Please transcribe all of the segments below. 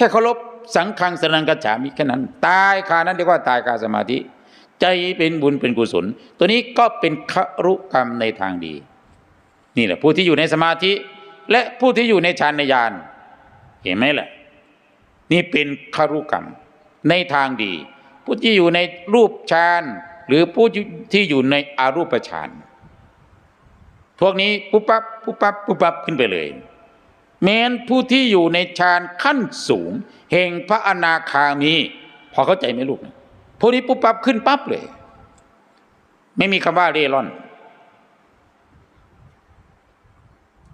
ค่เคารพสังฆังสนังกัจฉามิแค่นั้น ตายคานั้นเรียกว่าตายคาสมาธิ ใจเป็นบุญเป็นกุศล ตัวนี้ก็เป็นครุกรรมในทางดี นี่แหละผู้ที่อยู่ในสมาธิ และผู้ที่อยู่ในฌานในญาณเห็นไหมล่ะนี่เป็นครุกรรมในทางดี ผู้ที่อยู่ในรูปฌานหรือผู้ที่อยู่ในอารูปฌานพวกนี้ปุ๊บปั๊บปุ๊บปั๊บปุ๊บปั๊บขึ้นไปเลย แม้นผู้ที่อยู่ในฌานขั้นสูงแห่งพระอนาคามี พอเข้าใจไหมลูกพวกนี้ปุ๊บปั๊บขึ้นปั๊บเลย ไม่มีคำว่าเร่ร่อน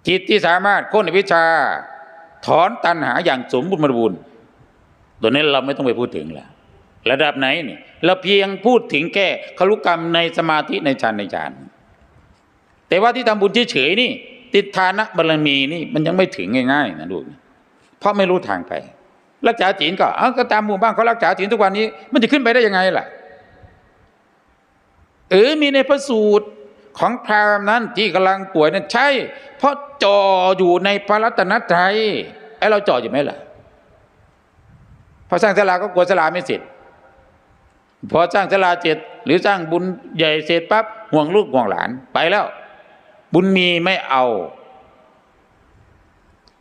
จิตที่สามารถพ้นวิชา ถอนตัณหาอย่างสมบูรณ์บริบูรณ์ตัวนี้เราไม่ต้องไปพูดถึงแล้วระดับไหนนี่เราเพียงพูดถึงแค่คลุกรรมในสมาธิในฌานในฌานแต่ว่าที่ทำบุญเฉยๆนี่ ติดทานะบารมีนี่มันยังไม่ถึงง่ายๆนะลูกเพราะไม่รู้ทางไป รักษาศีลก็เอาก็ตามหมู่บ้านเขารักษาศีลทุกวันนี้ มันจะขึ้นไปได้ยังไงล่ะเออมีในพระสูตรของพราหมณ์นั้นที่กำลังป่วยนั้นใช่ เพราะจ่ออยู่ในพระรัตนตรัยไอ้เราจ่ออยู่ไหมล่ะพอสร้างศาลาก็กลัวศาลาไม่เสร็จพอสร้างศาลาเสร็จหรือสร้างบุญใหญ่เสร็จปั๊บห่วงลูกห่วงหลานไปแล้ว บุญมีไม่เอา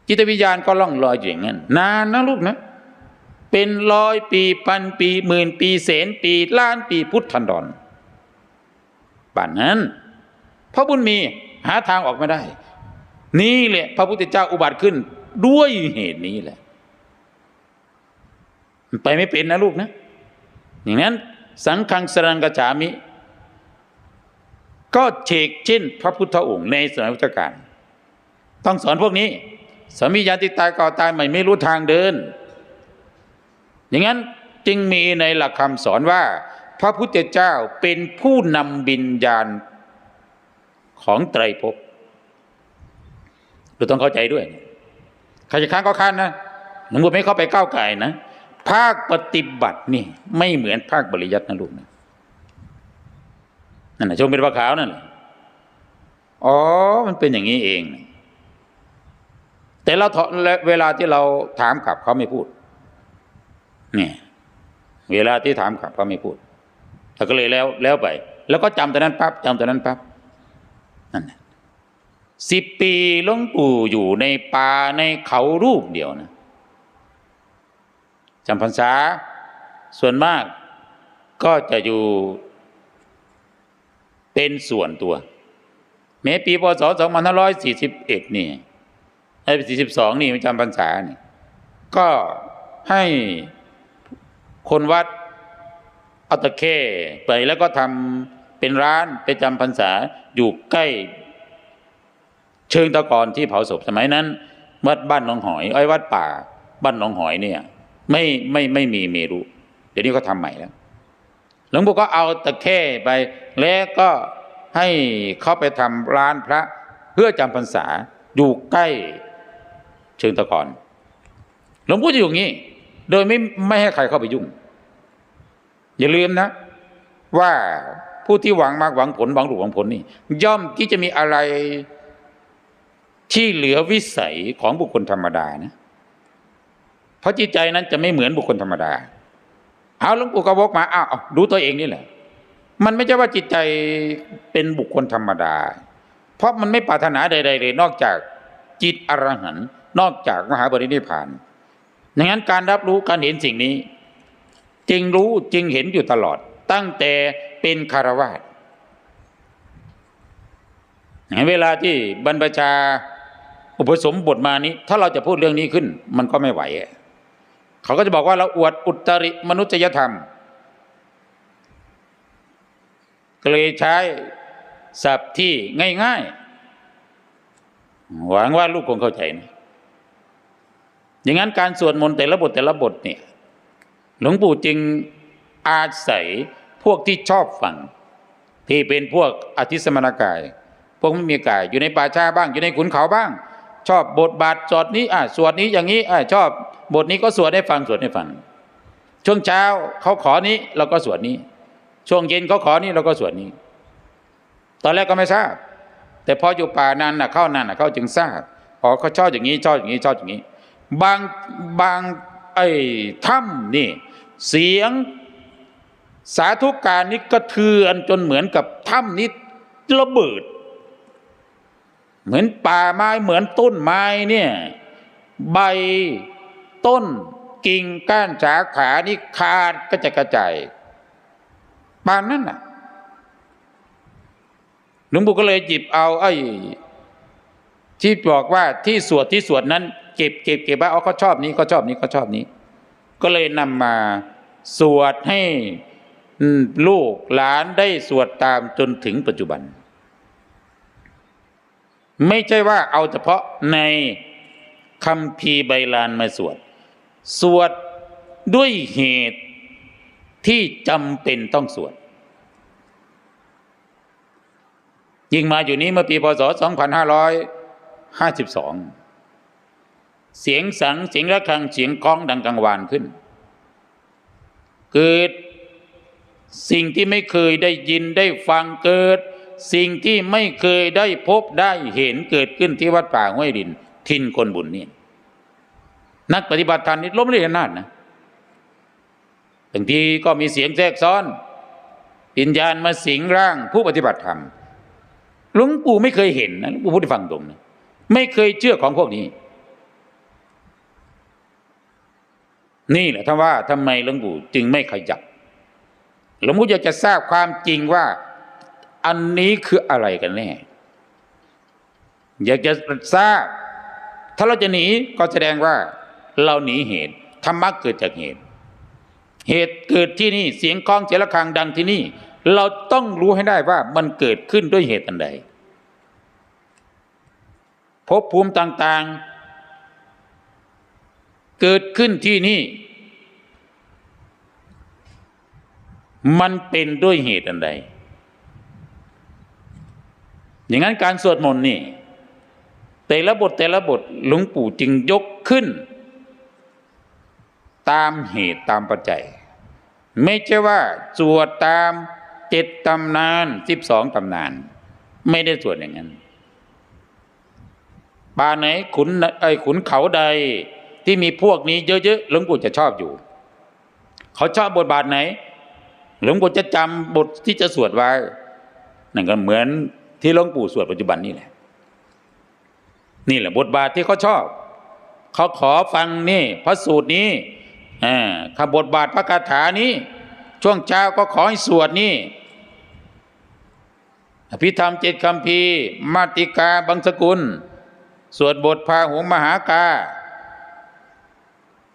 จิตวิญญาณก็ล่องลอยอย่างนั้นนานนะลูกนะ เป็นร้อยปีพันปีหมื่นปีแสนปีล้านปีพุทธันดรป่านนั้นเพราะบุญมีหาทางออกไม่ได้ นี่แหละพระพุทธเจ้าอุบัติขึ้นด้วยเหตุนี้แหละไปไม่เป็นนะลูกนะ อย่างนั้น สังฆังสรังกฉามิ ก็เชกเช่น พระพุทธองค์ในสมัยพุทธกาลต้องสอนพวกนี้สามียาติตายก่อตายใหม่ไม่รู้ทางเดิน อย่างนั้นจึงมีในหลักคำสอนว่า พระพุทธเจ้าเป็นผู้นำบิญญาณของไตรภพเราต้องเข้าใจด้วยใครจะค้านก็ค้านนะหนูไม่เข้าไปก้าวไก่นะ ภาคปฏิบัตินี่ ไม่เหมือนภาคบริยัตินะลูกนะ นั่นนะชมเป็นพระขาวนั่นแหละอ๋อ มันเป็นอย่างนี้เอง แต่เราเวลาที่เราถามกลับเขาไม่พูด เนี่ย เวลาที่ถามกลับเขาไม่พูดเขาก็เลยแล้วแล้วไป แล้วก็จำแต่นั้นปั๊บจำแต่นั้นปั๊บนั่นแหละสิบปีหลวงปู่อยู่ในป่าในเขารูปเดียวนะจำพรรษาส่วนมากก็จะอยู่ เป็นส่วนตัวแม้ปีพศ2541 นี่ไอ้42 นี่จำพรรษานี่ก็ให้คนวัดเอาตะเข้ไปแล้วก็ทำเป็นร้านไปจำพรรษาอยู่ใกล้ เชิงตะกอนที่เผาศพสมัยนั้น วัดบ้านหนองหอยไอ้วัดป่า บ้านหนองหอยเนี่ย ไม่ไม่ไม่มีเมรุเดี๋ยวนี้ก็ทำใหม่แล้ว หลวงปู่ก็เอาตะเข้ไป แล้วก็ให้เขาไปทำร้านพระเพื่อจำพรรษาอยู่ใกล้เชิงตะกอนหลวงปู่จะอยู่อย่างนี้ โดยไม่ไม่ให้ใครเข้าไปยุ่ง อย่าลืมนะ ว่าผู้ที่หวังมากหวังผลหวังหลุหวังผลนี่ ย่อมที่จะมีอะไรที่เหลือวิสัยของบุคคลธรรมดานะเพราะจิตใจนั้นจะไม่เหมือนบุคคลธรรมดา เอาหลวงปู่ก็วกมาอ้าวดูตัวเองนี่แหละ มันไม่ใช่ว่าจิตใจเป็นบุคคลธรรมดา เพราะมันไม่ปรารถนาใดๆเลยนอกจากจิตอรหันต์นอกจากมหาบริณิพานดังนั้นการรับรู้การเห็นสิ่งนี้ จึงรู้จึงเห็นอยู่ตลอด ตั้งแต่เป็นคารวาสเวลาที่บรรพชาอุปสมบทมานี้ ถ้าเราจะพูดเรื่องนี้ขึ้น มันก็ไม่ไหว เขาก็จะบอกว่าเราอวดอุตริมนุษยธรรม ก็เลยใช้ศัพท์ที่ง่ายๆ หวังว่าลูกคงเข้าใจนะอย่างนั้นการสวดมนต์แต่ละบทแต่ละบทเนี่ยหลวงปู่จึงอาศัยพวกที่ชอบฟัง ที่เป็นพวกอธิสมณกาย พวกไม่มีกายอยู่ในป่าชาบ้าง อยู่ในขุนเขาบ้าง ชอบบทบาทสวดนี้อะสวดนี้อย่างนี้อะชอบ บทนี้ก็สวดให้ฟังสวดให้ฟัง ช่วงเช้าเขาขอนี้เราก็สวดนี้ ช่วงเย็นเขาขอนี้เราก็สวดนี้ ตอนแรกก็ไม่ทราบ แต่พออยู่ป่านานน่ะเข้านานน่ะเขาจึงทราบอ๋อเขาชอบอย่างนี้ชอบอย่างนี้ชอบอย่างนี้ บางบางไอ้ถ้ำนี่ เสียงสาธุการนี้กระเทือนจนเหมือนกับถ้ำนี้ระเบิด เหมือนป่าไม้เหมือนต้นไม้เนี่ย ใบ ต้น กิ่งก้านสาขานี่ขาดก็จะกระจายปานนั้นน่ะหลวงปู่ก็เลยหยิบเอาไอ้ที่บอกว่าที่สวดที่สวดนั้น เก็บเก็บเก็บไว้เอาเขาชอบนี้ก็ชอบนี้ก็ชอบนี้ ก็เลยนำมาสวดให้ลูกหลานได้สวดตามจนถึงปัจจุบัน ไม่ใช่ว่าเอาเฉพาะในคำพีร์ใบลานมาสวด สวดด้วยเหตุที่จำเป็นต้องสวดยิ่งมาอยู่นี้เมื่อปีพศ 2552 เสียงสังเสียงระฆังเสียงก้องดังกังวานขึ้น เกิดสิ่งที่ไม่เคยได้ยินได้ฟังเกิด สิ่งที่ไม่เคยได้พบได้เห็นเกิดขึ้นที่วัดป่าห้วยดิน ทินคนบุญเนี่ย นักปฏิบัติธรรมนี่ล้มเลียนาดนะบางทีก็มีเสียงแทรกซ้อนวิญญาณมาสิงร่างผู้ปฏิบัติธรรมหลวงปู่ไม่เคยเห็นนะหลวงปู่พูดให้ฟังตรงนะไม่เคยเชื่อของพวกนี้ นี่แหละท่านว่าทำไมหลวงปู่จึงไม่ขยับหลวงปู่อยากจะทราบความจริงว่า อันนี้คืออะไรกันแน่ อยากจะทราบ ถ้าเราจะหนีก็แสดงว่า เราหนีเหตุธรรมะเกิดจากเหตุ เหตุเกิดที่นี่เสียงคล้องเสียงระังดังที่นี่ เราต้องรู้ให้ได้ว่ามันเกิดขึ้นด้วยเหตุอันใดภพภูมิต่างๆ เกิดขึ้นที่นี่ มันเป็นด้วยเหตุอันใด อย่างนั้นการสวดมนต์นี่ แต่ละบทแต่ละบทหลวงปู่จึงยกขึ้น ตามเหตุตามปัจจัย ไม่ใช่ว่าสวดตามเจ็ดตำนานสิบสองตำนาน ไม่ได้สวดอย่างนั้นป่าไหนขุนไอขุนเขาใดที่มีพวกนี้เยอะๆหลวงปู่จะชอบอยู่ เขาชอบบทบาทไหน หลวงปู่จะจำบทที่จะสวดไว้นั่นก็เหมือนที่หลวงปู่สวดปัจจุบันนี่แหละ นี่แหละบทบาทที่เขาชอบ เขาขอฟังนี่พระสูตรนี้ อ่าบทบาทพระคาถานี้ ช่วงเช้าก็ขอให้สวดนี่อภิธรรมเจ็ดคำพีมาติกาบังสกุล สวดบทพาหุงมหากา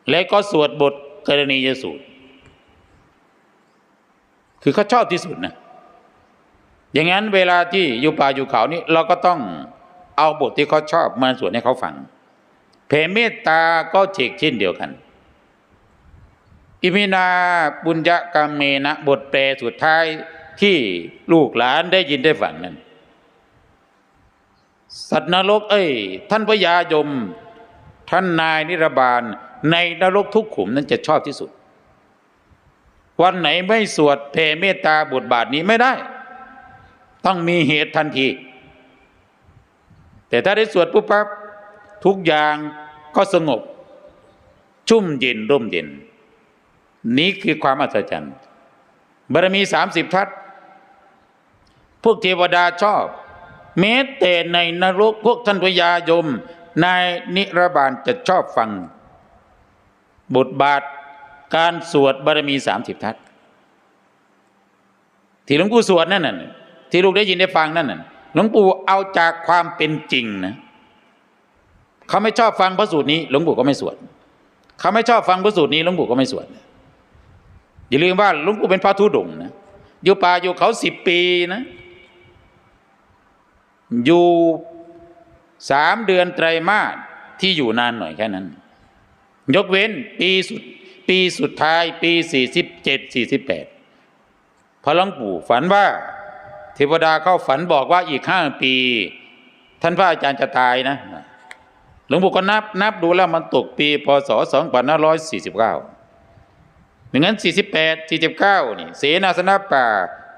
และก็สวดบทกรณียสูตร คือเขาชอบที่สุดนะอย่างนั้นเวลาที่อยู่ป่าอยู่เขานี่เราก็ต้องเอาบทที่เขาชอบมาสวดให้เขาฟังแผ่เมตตาก็เชกเช่นเดียวกัน อิมินาบุญญกรรมเมนะบทแปลสุดท้ายที่ลูกหลานได้ยินได้ฟังนั้น สัตว์นรกเอ้ย ท่านพญายม ท่านนายนิรบาล ในนรกทุกขุมนั้นจะชอบที่สุด วันไหนไม่สวดแผ่เมตตาบทบาทนี้ไม่ได้ ต้องมีเหตุทันที แต่ถ้าได้สวดปุ๊บปั๊บทุกอย่างก็สงบ ชุ่มเย็นร่มเย็น นี้คือความอัศจรรย์บารมีสามสิบทัศน์พวกเทวดาชอบแม้แต่ในนรกพวกท่านพญายม นายนิรบาลจะชอบฟัง บทบาทการสวดบารมีสามสิบทัศน์ที่หลวงปู่สวดนั่นน่ะที่ลูกได้ยินได้ฟังนั่นน่ะหลวงปู่เอาจากความเป็นจริงนะเขาไม่ชอบฟังพระสูตรนี้หลวงปู่ก็ไม่สวดเขาไม่ชอบฟังพระสูตรนี้หลวงปู่ก็ไม่สวด อย่าลืมว่าหลวงปู่เป็นพระธุดงนะอยู่ป่าอยู่เขาสิบปีนะ อยู่สามเดือนไตรมาสที่อยู่นานหน่อยแค่นั้น ยกเว้นปีสุดปีสุดท้ายปีสี่สิบเจ็ดสี่สิบแปดพระหลวงปู่ฝันว่า เทวดาเข้าฝันบอกว่าอีกห้าปี ท่านพระอาจารย์จะตายนะหลวงปู่ก็นับนับดูแล้วมันตกปีพศสองพันห้าร้อยสี่สิบเก้า ดังนั้นสี่สิบแปดสี่สิบเก้านี่เสนาสนะป่า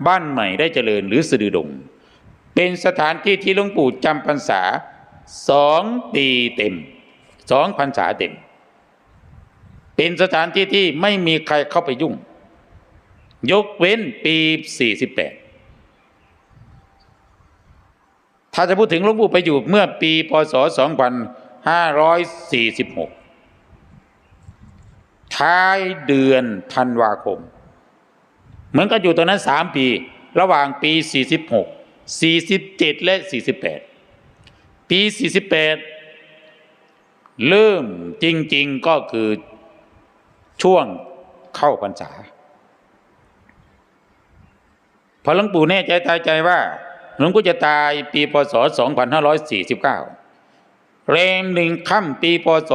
บ้านใหม่ได้เจริญหรือสะดือดง เป็นสถานที่ที่หลวงปู่จำพรรษาสองปีเต็มสองพรรษาเต็ม เป็นสถานที่ที่ไม่มีใครเข้าไปยุ่ง ยกเว้นปี 48 ถ้าจะพูดถึงหลวงปู่ไปอยู่เมื่อปีพศ 2546 ท้ายเดือนธันวาคม เหมือนกับอยู่ตรงนั้นสามปี ระหว่างปี 46 47 และ 48 ปี 48 เริ่มจริง ๆ ก็คือช่วงเข้าพรรษาพอหลวงปู่แน่ใจตายใจว่าหลวงปู่จะตายปีพศ 2549 แรมหนึ่งค่ำปีพศ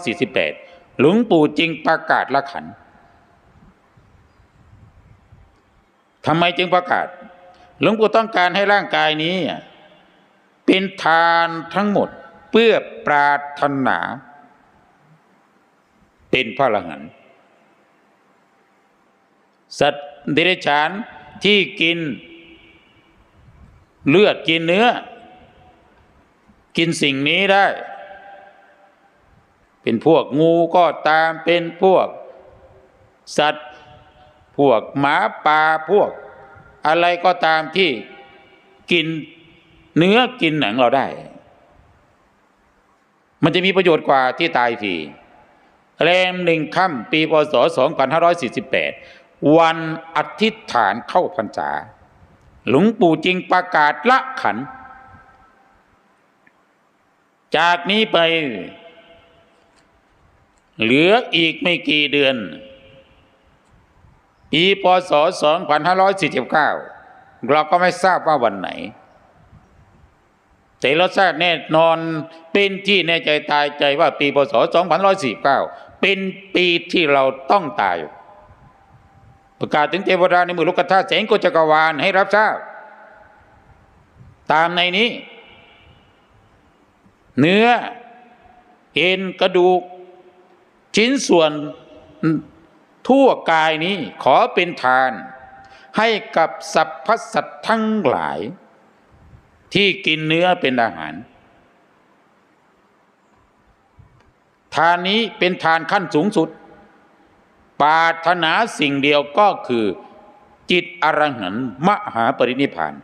2548 หลวงปู่จึงประกาศละขันทำไมจึงประกาศ หลวงปู่ต้องการให้ร่างกายนี้ เป็นทานทั้งหมดเพื่อปรารถนา เป็นพระอรหันต์สัตว์เดรัจฉานที่กิน เลือดกินเนื้อ กินสิ่งนี้ได้ เป็นพวกงูก็ตามเป็นพวก สัตว์ พวกหมาป่าพวก อะไรก็ตามที่กินเนื้อกินหนังเราได้ มันจะมีประโยชน์กว่าที่ตายฟรีแรมหนึ่งค่ำปีพศ 2548 วันอธิษฐานเข้าพรรษา หลวงปู่จึงประกาศละขัน จากนี้ไป เหลืออีกไม่กี่เดือน ปีพศ 2549 เราก็ไม่ทราบว่าวันไหน แต่เราทราบแน่นอนเป็นที่แน่ใจตายใจว่าปีพศ 2549 เป็นปีที่เราต้องตาย ประกาศถึงเทวดาในมือลูกธาตุแสงโกจักรวาลให้รับทราบ ตามในนี้ เนื้อเอ็นกระดูก ชิ้นส่วนทั่วกายนี้ขอเป็นทาน ให้กับสรรพสัตว์ทั้งหลาย ที่กินเนื้อเป็นอาหาร ทานนี้เป็นทานขั้นสูงสุด ปาถนาสิ่งเดียวก็คือจิตอรหันมหาปรินิพพาน